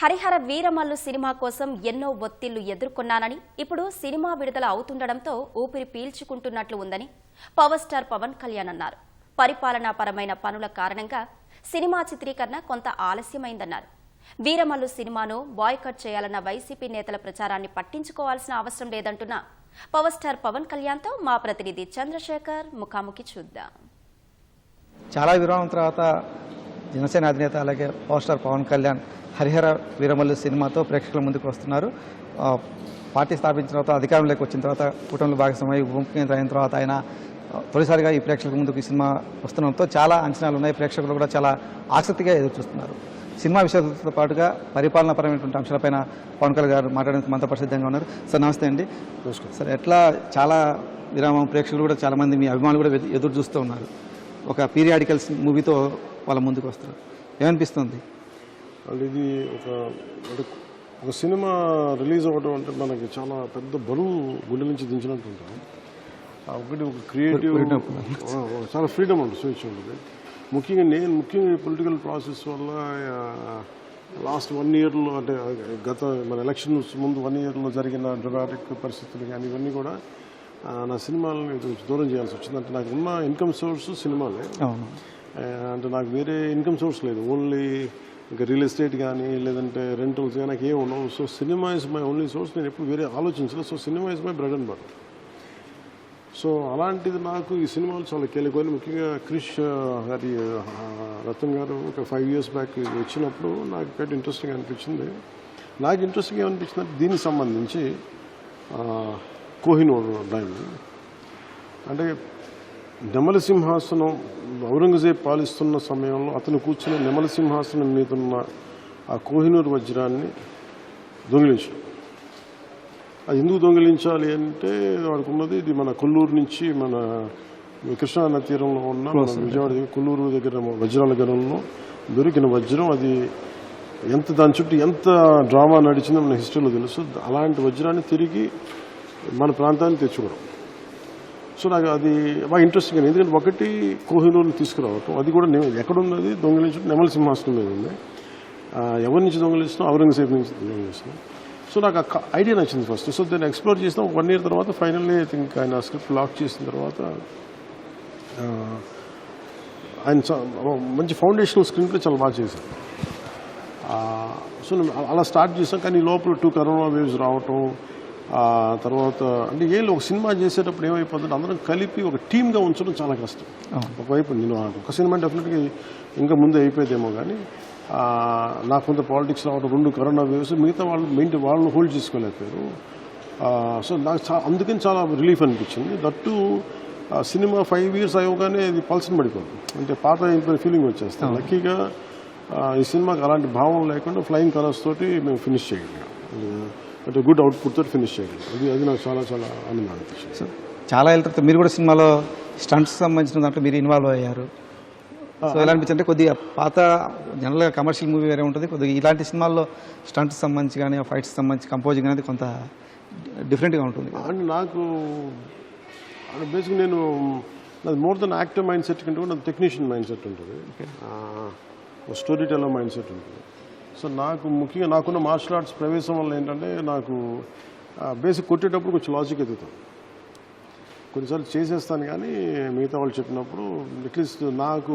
Harihara Veeramallu cinema కోసం ఎన్నో ఒత్తిళ్ళు ఎదుర్కొన్నానని ఇప్పుడు సినిమా విడుదల అవుతుండడంతో ఊపిరి పీల్చుకుంటున్నట్లు ఉందని పవర్ స్టార్ పవన్ కళ్యాణ్ అన్నారు. పరిపాలనాపరమైన పనుల కారణంగా సినిమా చిత్రీకరణ కొంత ఆలస్యమైందన్నారు. వీరమల్లు సినిమాను బాయ్కట్ చేయాలన్న వైసీపీ నేతల ప్రచారాన్ని పట్టించుకోవాల్సిన అవసరం లేదంటున్న పవర్ స్టార్ పవన్ కళ్యాణ్తో మా ప్రతినిధి చంద్రశేఖర్ ముఖాముఖి చూద్దాం. చాలా విరామం తర్వాత జనసేన అధినేత అలాగే పవర్ స్టార్ పవన్ కళ్యాణ్ హరిహర వీరమల్లు సినిమాతో ప్రేక్షకుల ముందుకు వస్తున్నారు. పార్టీ స్థాపించిన తర్వాత అధికారంలోకి వచ్చిన తర్వాత కుటుంబ భాగస్వామి ఉప ముఖ్యమంత్రి అయిన తర్వాత ఆయన తొలిసారిగా ఈ ప్రేక్షకుల ముందుకు ఈ సినిమా వస్తుండడంతో చాలా అంచనాలు ఉన్నాయి. ప్రేక్షకులు కూడా చాలా ఆసక్తిగా ఎదురు చూస్తున్నారు. సినిమా విషయాలతో పాటుగా పరిపాలనాపరమైనటువంటి అంశాలపైన పవన్ కళ్యాణ్ గారు మాట్లాడడానికి మనతో పరిసిద్ధంగా ఉన్నారు. సార్ నమస్తే అండి. సార్ ఎట్లా చాలా విరామం ప్రేక్షకులు కూడా చాలా మంది మీ అభిమానులు కూడా ఎదు- ఎదురు చూస్తూ ఉన్నారు. ఒక పీరియాడికల్స్ మూవీతో వాళ్ళ ముందుకు వస్తారు ఏమనిపిస్తుంది? అంటే ఇది ఒక అంటే ఒక సినిమా రిలీజ్ అవ్వడం అంటే మనకి చాలా పెద్ద బరువు గుండె నుంచి దించినట్టు ఉంటుంది ఒకటి ఒక క్రియేటివ్ చాలా ఫ్రీడమ్ ఉంటుంది స్వేచ్ఛ ఉంటుంది. ముఖ్యంగా నేను ముఖ్యంగా పొలిటికల్ ప్రాసెస్ వల్ల లాస్ట్ వన్ ఇయర్లో అంటే గత మన ఎలక్షన్స్ ముందు వన్ ఇయర్లో జరిగిన డ్రమాటిక్ పరిస్థితులు కానీ ఇవన్నీ కూడా నా సినిమాలని దూరం చేయాల్సి వచ్చింది. అంటే నాకు ఉన్న ఇన్కమ్ సోర్స్ సినిమాలే. అంటే నాకు వేరే ఇన్కమ్ సోర్స్ లేదు. ఓన్లీ ఇంకా రియల్ ఎస్టేట్ కానీ లేదంటే రెంటల్స్ కానీ నాకు ఏం ఉండవు. So cinema is my only source నేను ఎప్పుడు వేరే ఆలోచించలేదు. So cinema is my bread and butter so అలాంటిది నాకు ఈ సినిమాలు చాలా కీలకమైన ముఖ్యంగా క్రిష్ గారి రతన్ గారు ఒక ఫైవ్ ఇయర్స్ బ్యాక్ వచ్చినప్పుడు నాకు పెద్ద ఇంట్రెస్టింగ్ అనిపించింది. నాకు ఇంట్రెస్టింగ్ ఏమనిపించింది అంటే దీనికి సంబంధించి కోహిన్ కోహినూర్ డైమ్ అంటే నెమలి సింహాసనం ఔరంగజేబ్ పాలిస్తున్న సమయంలో అతను కూర్చుని నెమలి సింహాసనం మీద ఉన్న ఆ కోహినూర్ వజ్రాన్ని దొంగిలించడం. అది ఎందుకు దొంగిలించాలి అంటే వాడికి ఉన్నది ఇది మన కొల్లూరు నుంచి మన కృష్ణా నది తీరంలో ఉన్న విజయవాడ దగ్గర కొల్లూరు దగ్గర వజ్రాల గనంలో దొరికిన వజ్రం. అది ఎంత దాని చుట్టూ ఎంత డ్రామా నడిచిందో మన హిస్టరీలో తెలుసు. అలాంటి వజ్రాన్ని తిరిగి మన ప్రాంతానికి తెచ్చుకోవడం. సో నాకు అది బాగా ఇంట్రెస్టింగ్ ఎందుకంటే ఒకటి కోహినూరుని తీసుకురావటం అది కూడా నె- ఎక్కడున్నది? దొంగిలించడం నెమల సింహాసనం మీద ఉంది. ఎవరి నుంచి దొంగిలిస్తున్నాం ఔరంగజేబ్ నుంచి దొంగిలిస్తున్నాం సో నాకు ఆ ఐడియా నచ్చింది ఫస్ట్ సో దాన్ని ఎక్స్ప్లోర్ చేసిన వన్ ఇయర్ తర్వాత ఫైనల్లీ ఐ థింక్ ఆయన స్క్రిప్ట్ లాక్ చేసిన తర్వాత ఆయన మంచి ఫౌండేషనల్ స్క్రీన్ ప్లే చాలా బాగా చేశారు. సో అలా- అలా స్టార్ట్ చేసాం కానీ లోపల టూ కరోనా వేవ్స్ రావటం తర్వాత అంటే ఏం లేదు, ఒక సినిమా చేసేటప్పుడు ఏమైపోతుంది అందరం కలిపి ఒక టీమ్గా ఉంచడం చాలా కష్టం. ఒకవైపు నేను ఒక సినిమా డెఫినెట్గా ఇంకా ముందే అయిపోయేదేమో కానీ నాకు కొంత పాలిటిక్స్ రావడం రెండు కరోనా వేవ్స్ మిగతా వాళ్ళు మెయింటైన్ వాళ్ళు హోల్డ్ చేసుకోలేకపోయారు. సో నాకు చా అందుకని చాలా రిలీఫ్ అనిపించింది. దట్టు సినిమా ఫైవ్ ఇయర్స్ అయ్యగానే అది పల్సన్ పడిపోతుంది అంటే పాత అయిపోయిన ఫీలింగ్ వచ్చేస్తాం లక్కీగా ఈ సినిమాకి అలాంటి భావం లేకుండా ఫ్లయింగ్ కలర్స్ తోటి మేము ఫినిష్ చేయగలిగాం. అంటే గుడ్ అవుట్పుట్ తోటి ఫినిష్ చేయగలిగాం అది అది నాకు చాలా చాలా ఆనందం అనిపించింది సో చాలా ఏళ్ళ తర్వాత మీరు కూడా సినిమాలో స్టంట్స్ సంబంధించిన దాంట్లో మీరు ఇన్వాల్వ్ అయ్యారు. సో ఎలా అనిపించింది? అంటే కొద్దిగా పాత జనరల్గా కమర్షియల్ మూవీ వేరే ఉంటుంది. కొద్దిగా ఇలాంటి సినిమాల్లో స్టంట్స్ సంబంధించి కానీ ఫైట్స్ సంబంధించి కంపోజింగ్ అనేది కొంత డిఫరెంట్గా ఉంటుంది. అండ్ నాకు అంటే బేసిక్ నేను నాది more than active mind set కంటే కూడా టెక్నీషియన్ మైండ్ సెట్ ఉంటుంది. స్టోరీ టెల్లర్ మైండ్ సెట్ ఉంటుంది. సో నాకు ముఖ్యంగా నాకున్న మార్షల్ ఆర్ట్స్ ప్రవేశం వల్ల ఏంటంటే నాకు బేసిక్ కొట్టేటప్పుడు కొంచెం లాజిక్ ఎదుగుతాం. కొన్నిసార్లు చేసేస్తాను కానీ మిగతా వాళ్ళు చెప్పినప్పుడు అట్లీస్ట్ నాకు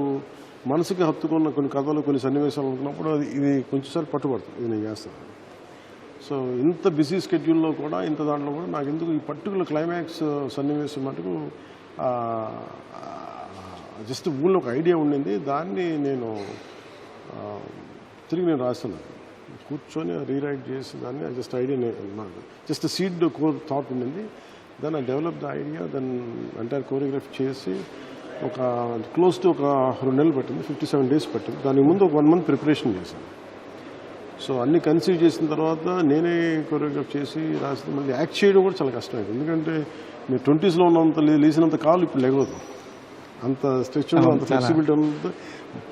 మనసుకి హత్తుకున్న కొన్ని కథలు కొన్ని సన్నివేశాలు అనుకున్నప్పుడు అది ఇది కొంచెంసారి పట్టుబడుతుంది ఇది నేను చేస్తాను. సో ఇంత బిజీ స్కెడ్యూల్లో కూడా ఇంత దాంట్లో కూడా నాకు ఎందుకు ఈ పర్టికులర్ క్లైమాక్స్ సన్నివేశం మటుకు జస్ట్ ఊళ్ళో ఒక ఐడియా ఉండింది. దాన్ని నేను తిరిగి నేను రాశాను కూర్చొని రీరైట్ చేసి దాన్ని జస్ట్ ఐడియా నాకు జస్ట్ సీడ్ కోర్ థాట్ ఉండింది. దాన్ని I develop the idea then entire choreography చేసి ఒక క్లోజ్ టు ఒక రెండు నెలలు పట్టింది ఫిఫ్టీ సెవెన్ డేస్ పట్టింది. దానికి ముందు ఒక వన్ మంత్ ప్రిపరేషన్ చేశాను. సో అన్ని కన్సీవ్ చేసిన తర్వాత నేనే కొరియోగ్రాఫ్ చేసి రాసి మళ్ళీ యాక్ట్ చేయడం కూడా చాలా కష్టమైంది. ఎందుకంటే నేను ట్వంటీస్లో ఉన్నంత లేచినంత కాలు ఇప్పుడు లేగదు అంత స్ట్రెచ్ అంత ఫ్లెక్సిబిలిటీ ఉంది.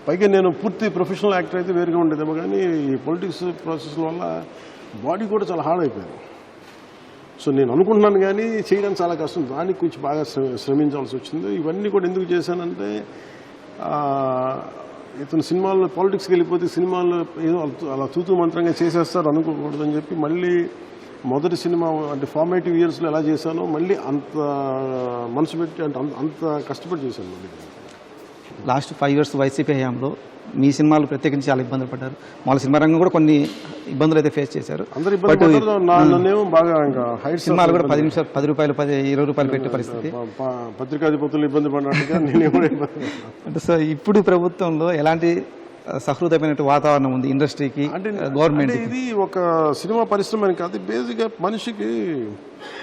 పైగా నేను పూర్తి ప్రొఫెషనల్ యాక్టర్ అయితే వేరుగా ఉండేదేమో కానీ ఈ పొలిటిక్స్ ప్రాసెస్ వల్ల బాడీ కూడా చాలా హార్డ్ అయిపోయింది. సో నేను అనుకుంటున్నాను కానీ చేయడం చాలా కష్టం. దానికి కొంచెం బాగా శ్ర- శ్రమించాల్సి వచ్చింది. ఇవన్నీ కూడా ఎందుకు చేశానంటే ఇతను సినిమాల్లో పాలిటిక్స్కి వెళ్ళిపోతే సినిమాల్లో ఏదో అలా- తూతూ మంత్రంగా చేసేస్తారు అనుకోకూడదు అని చెప్పి మళ్ళీ మొదటి సినిమా అంటే ఫార్మేటివ్ ఇయర్స్లో ఎలా చేశానో మళ్ళీ అంత మనసు పెట్టి అంటే అంత- కష్టపడి చేశాను మళ్ళీ. లాస్ట్ ఫైవ్ ఇయర్స్ వైసీపీ హయాంలో మీ సినిమాలు ప్రత్యేకించి చాలా ఇబ్బందులు పడ్డారు. మామూలు సినిమా రంగం కూడా కొన్ని ఇబ్బందులు అయితే ఫేస్ చేశారు. హైట్స్ సినిమాలు కూడా పది నిమిషాలు పది రూపాయలు పది ఇరవై రూపాయలు పెట్టే పరిస్థితి. పత్రికాధిపతులు ఇబ్బంది పడినట్టుగా పడ్డాను. అంటే సో ఇప్పుడు ప్రభుత్వంలో ఎలాంటి సహృదయమైన వాతావరణం ఉంది ఇండస్ట్రీకి అంటే గవర్నమెంట్ ఇది ఒక సినిమా పరిశ్రమ అని కాదు బేసిక్గా మనిషికి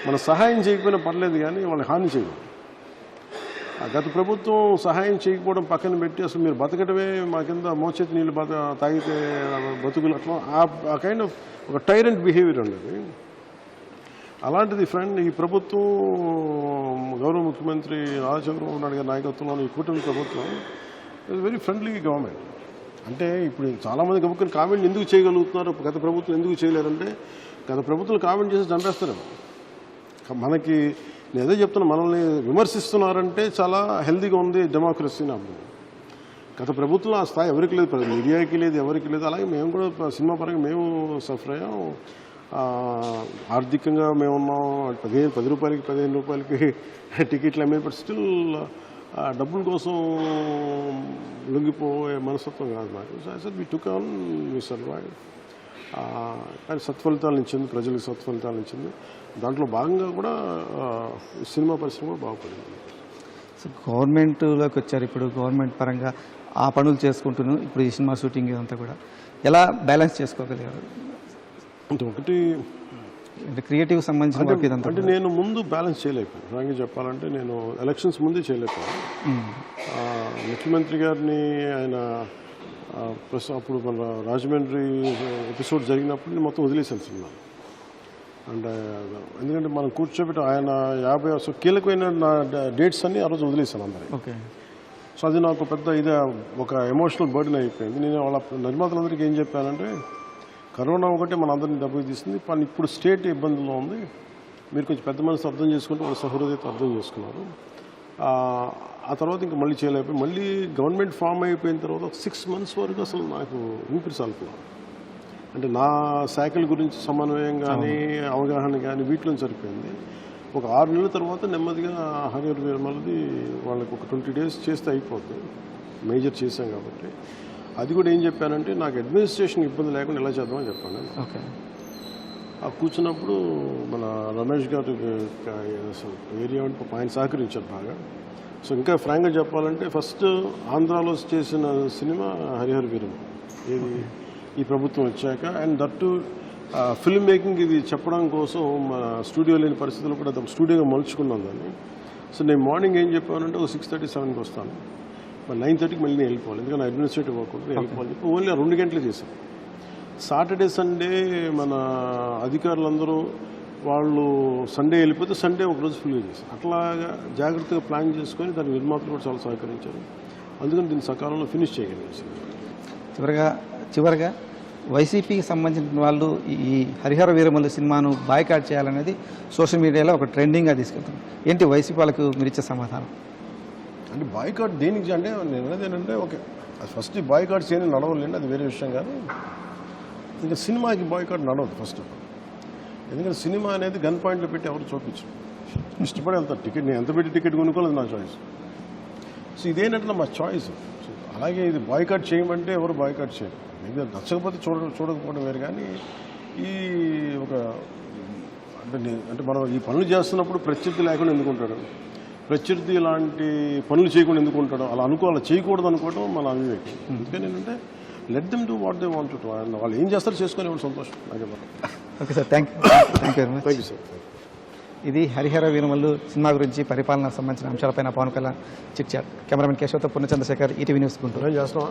మన సహాయం చేయకపోయినా పర్లేదు కానీ వాళ్ళని హాని చేయదు. ఆ గత ప్రభుత్వం సహాయం చేయకపోవడం పక్కన పెట్టి అసలు మీరు బతకడమే మా కింద మోచేతి నీళ్ళు బత తాగితే బతుకులు అట్లా. ఆ కైండ్ ఆఫ్ ఒక టైరెంట్ బిహేవియర్ ఉండేది. అలాంటిది ఫ్రెండ్ ఈ ప్రభుత్వం గౌరవ ముఖ్యమంత్రి నారా చంద్రబాబు నాయుడు గారి నాయకత్వంలో ఈ కూటమి ప్రభుత్వం ఇస్ వెరీ ఫ్రెండ్లీ గవర్నమెంట్ అంటే ఇప్పుడు చాలామంది గబుక్కుని కామెంట్ ఎందుకు చేయగలుగుతున్నారు? గత ప్రభుత్వం ఎందుకు చేయలేరంటే గత ప్రభుత్వం కామెంట్ చేసి చంపేస్తారు. మనకి నేను ఏదో చెప్తున్నా మనల్ని విమర్శిస్తున్నారంటే చాలా హెల్దీగా ఉంది డెమోక్రసీ నాకు గత ప్రభుత్వం ఆ స్థాయి ఎవరికి లేదు మీడియాకి లేదు ఎవరికి లేదు. అలాగే మేము కూడా సినిమా పరంగా మేము సఫర్ అయ్యాం. ఆర్థికంగా మేము ఉన్నాం పదిహేను పది రూపాయలకి పదిహేను రూపాయలకి టికెట్లు అమ్మే బట్ స్టిల్ డబ్బుల కోసం లొంగిపోయే మనస్తత్వం కాదు మాకు. సో సార్ మీ టుక్ ఆన్ మీ సర్వైవ్ కానీ సత్ఫలితాలు ఇచ్చింది ప్రజలకు సత్ఫలితాలు ఇచ్చింది. దాంట్లో భాగంగా కూడా ఆ, సినిమా పరిశ్రమ కూడా బాగుపడింది. సో గవర్నమెంట్లోకి వచ్చారు. ఇప్పుడు గవర్నమెంట్ పరంగా ఆ పనులు చేసుకుంటూను ఇప్పుడు ఈ సినిమా షూటింగ్ ఇదంతా కూడా. ఎలా బ్యాలెన్స్ చేసుకోగలిగారు? అంటే ఒకటి క్రియేటివ్ సంబంధించిన వర్క్ ఇదంతా అంటే నేను ముందు బ్యాలెన్స్ చేయలేకపోయాను. ఫ్రాంక్గా చెప్పాలంటే నేను ఎలక్షన్స్ ముందే చేయలేకపోయాను. ముఖ్యమంత్రి గారిని ఆయన ప్రస్తుతం అప్పుడు మన రాజమండ్రి ఎపిసోడ్ జరిగినప్పుడు నేను మొత్తం వదిలేశాను సినిమా. అండ్ ఎందుకంటే మనం కూర్చోబెట్టి ఆయన యాభై సో కీలకమైన నా డేట్స్ అన్ని ఆ రోజు అందరికి ఓకే. సో అది నాకు పెద్ద ఇది ఒక ఎమోషనల్ బర్డెన్ అయిపోయింది. నేను వాళ్ళ నిర్మాతలందరికీ ఏం చెప్పానంటే కరోనా ఒకటే మన అందరినీ దెబ్బకి తీసింది. కానీ ఇప్పుడు స్టేట్ ఇబ్బందుల్లో ఉంది. మీరు కొంచెం పెద్ద మనసు అర్థం చేసుకుంటే వాళ్ళ సహృదయత అర్థం చేసుకున్నారు. ఆ, తర్వాత ఇంకా మళ్ళీ చేయలేకపోయి మళ్ళీ గవర్నమెంట్ ఫామ్ అయిపోయిన తర్వాత ఒక సిక్స్ మంత్స్ వరకు అసలు నాకు ఊపిరి సాల్పున్నాను అంటే నా శాఖల గురించి సమన్వయం కానీ అవగాహన కానీ వీటిలో సరిపోయింది. ఒక ఆరు నెలల తర్వాత నెమ్మదిగా హరిహర వీరమలది వాళ్ళకి ఒక ట్వంటీ డేస్ చేస్తే అయిపోతుంది మేజర్ చేశాం కాబట్టి. అది కూడా ఏం చెప్పానంటే నాకు అడ్మినిస్ట్రేషన్ ఇబ్బంది లేకుండా ఎలా చేద్దామని చెప్పాను. ఓకే. ఆ కూర్చున్నప్పుడు మన రమేష్ గారు ఏరియా అంటే ఆయన సహకరించారు బాగా. సో ఇంకా ఫ్రాంక్గా చెప్పాలంటే ఫస్ట్ ఆంధ్రాలో చేసిన సినిమా హరిహర వీరం ఏది? ఈ ప్రభుత్వం వచ్చాక అండ్ దట్టు ఫిల్మ్ మేకింగ్ ఇది చెప్పడం కోసం మన స్టూడియో లేని పరిస్థితుల్లో కూడా స్టూడియోగా మలుచుకున్నాం దాన్ని. సో నేను మార్నింగ్ ఏం చెప్పానంటే ఒక సిక్స్ థర్టీ సెవెన్కి వస్తాను. మరి నైన్ థర్టీకి మళ్ళీ నేను వెళ్ళిపోవాలి. ఎందుకంటే అడ్మినిస్ట్రేటివ్ వర్క్ ఉంటుంది వెళ్ళిపోవాలి చెప్పి ఓన్లీ రెండు గంటలు చేశాం సాటర్డే సండే మన అధికారులందరూ వాళ్ళు సండే వెళ్ళిపోతే సండే ఒకరోజు ఫుల్గా చేశారు. అట్లాగా జాగ్రత్తగా ప్లాన్ చేసుకొని దాని నిర్మాతలు కూడా చాలా సహకరించారు. అందుకని దీన్ని సకాలంలో ఫినిష్ చేయగలిగాం చివరగా చివరగా వైసీపీకి సంబంధించిన వాళ్ళు ఈ హరిహర వీరమల్లి సినిమాను బాయ్కాట్ చేయాలనేది సోషల్ మీడియాలో ఒక ట్రెండింగ్గా తీసుకెళ్తుంది. ఏంటి వైసీపీ వాళ్ళకు మీరు ఇచ్చే సమాధానం? అంటే బాయ్కాట్ దేనికి అంటే నేను అనేది ఏంటంటే ఓకే అది ఫస్ట్ బాయ్కాట్ చేయని నడవలేండి అది వేరే విషయం కానీ ఇంకా సినిమాకి బాయ్కాట్ నడవదు ఫస్ట్ ఎందుకంటే సినిమా అనేది గన్ పాయింట్లో పెట్టి ఎవరు చూపించు ఇష్టపడి వెళ్తారు. టికెట్ నేను ఎంత పెట్టి టికెట్ కొనుక్కోలేదు నా చాయిస్ సో ఇదేంటంటే మా చాయిస్ సో అలాగే ఇది బాయ్కాట్ చేయమంటే ఎవరు బాయ్కాట్ చేయరు. మీకు నచ్చకపోతే చూడ చూడకపోవడం వేరు కానీ ఈ ఒక అంటే అంటే మనం ఈ పనులు చేస్తున్నప్పుడు ప్రత్యర్థి లేకుండా ఎందుకుంటాడు ప్రత్యర్థి ఇలాంటి పనులు చేయకుండా ఎందుకుంటాడు అలా అనుకోవాలి చేయకూడదు అనుకోవడం మన అవివేకం. అందుకని ఏంటంటే let them do what they want to వాళ్ళు ఏం చేస్తారో చేసుకొని ఎవరు సంతోషం. నాకే okay sir thank you thank you very much thank you sir ఇది హరిహర వీరమల్లు సినిమా గురించి పరిపాలన సంబంధించిన అంశాలపైన Pawan Kalyan chit chat cameraman కేశవతో Purna Chandrasekhar ETV news Guntur. ఏం చేస్తున్నావా?